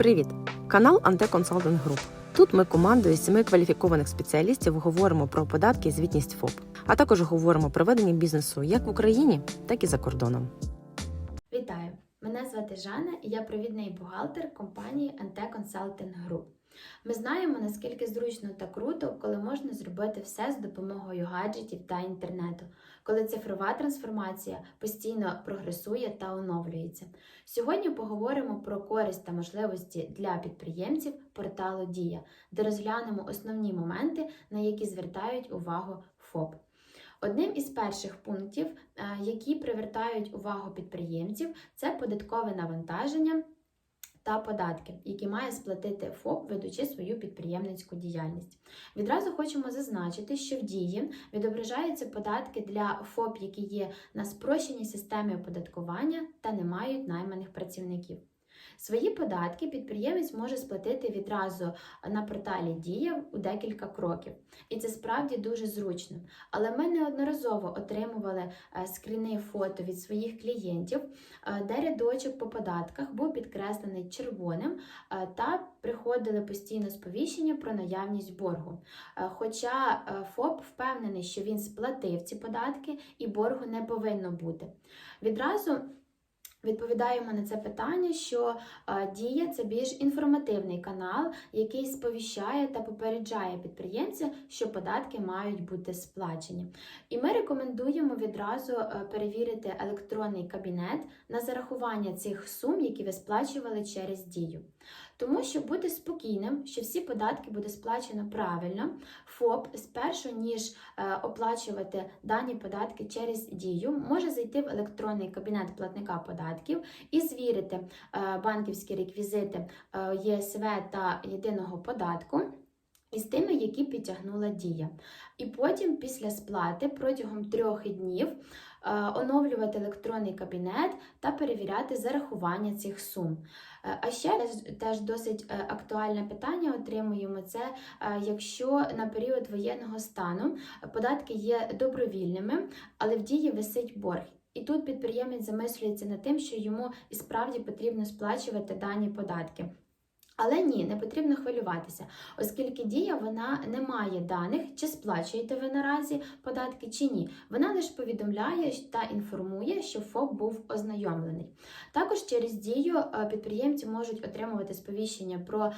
Привіт! Канал Анте Консалтинг Груп. Тут ми командою сіми кваліфікованих спеціалістів говоримо про податки і звітність ФОП, а також говоримо про ведення бізнесу як в Україні, так і за кордоном. Вітаю! Мене звати Жанна і я провідний бухгалтер компанії Анте Консалтинг Group. Ми знаємо, наскільки зручно та круто, коли можна зробити все з допомогою гаджетів та інтернету, коли цифрова трансформація постійно прогресує та оновлюється. Сьогодні поговоримо про користь та можливості для підприємців порталу Дія, де розглянемо основні моменти, на які звертають увагу ФОП. Одним із перших пунктів, е, які привертають увагу підприємців, це податкове навантаження та податки, які має сплатити ФОП, ведучи свою підприємницьку діяльність. Відразу хочемо зазначити, що в дії відображаються податки для ФОП, які є на спрощеній системі оподаткування та не мають найманих працівників. Свої податки підприємець може сплатити відразу на порталі Дія у декілька кроків. І це справді дуже зручно. Але ми неодноразово отримували е, скріни фото від своїх клієнтів, е, де рядочок по податках був підкреслений червоним е, та приходили постійно сповіщення про наявність боргу. Хоча ФОП впевнений, що він сплатив ці податки і боргу не повинно бути. Відразу Відповідаємо на це питання, що е, дія це більш інформативний канал, який сповіщає та попереджає підприємця, що податки мають бути сплачені. І ми рекомендуємо відразу е, перевірити електронний кабінет на зарахування цих сум, які ви сплачували через дію. Тому щоб бути спокійним, що всі податки буде сплачено правильно, ФОП спершу ніж е, оплачувати дані податки через дію, може зайти в електронний кабінет платника податків і звірити е, банківські реквізити е, ЄСВ та єдиного податку. Із тими, які підтягнула дія. І потім, після сплати, протягом трьох днів е, оновлювати електронний кабінет та перевіряти зарахування цих сум. А ще теж- досить актуальне питання отримуємо це, якщо на період воєнного стану податки є добровільними, але в дії висить борг. І тут підприємець замислюється над тим, що йому і справді потрібно сплачувати дані податки. Але ні, не потрібно хвилюватися, оскільки дія вона не має даних, чи сплачуєте ви наразі податки чи ні. Вона лише повідомляє та інформує, що ФОП був ознайомлений. Також через дію е, підприємці можуть отримувати сповіщення про е,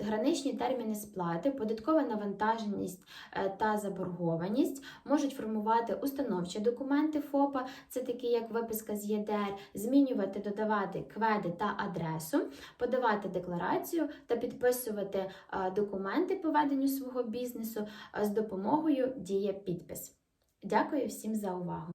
граничні терміни сплати, податкову навантаженість е, та заборгованість, можуть формувати установчі документи ФОПа, це такі як виписка з ЄДР, змінювати, додавати кведи та адресу, подавати декларацію та підписувати документи по веденню свого бізнесу з допомогою дія підпис. Дякую всім за увагу!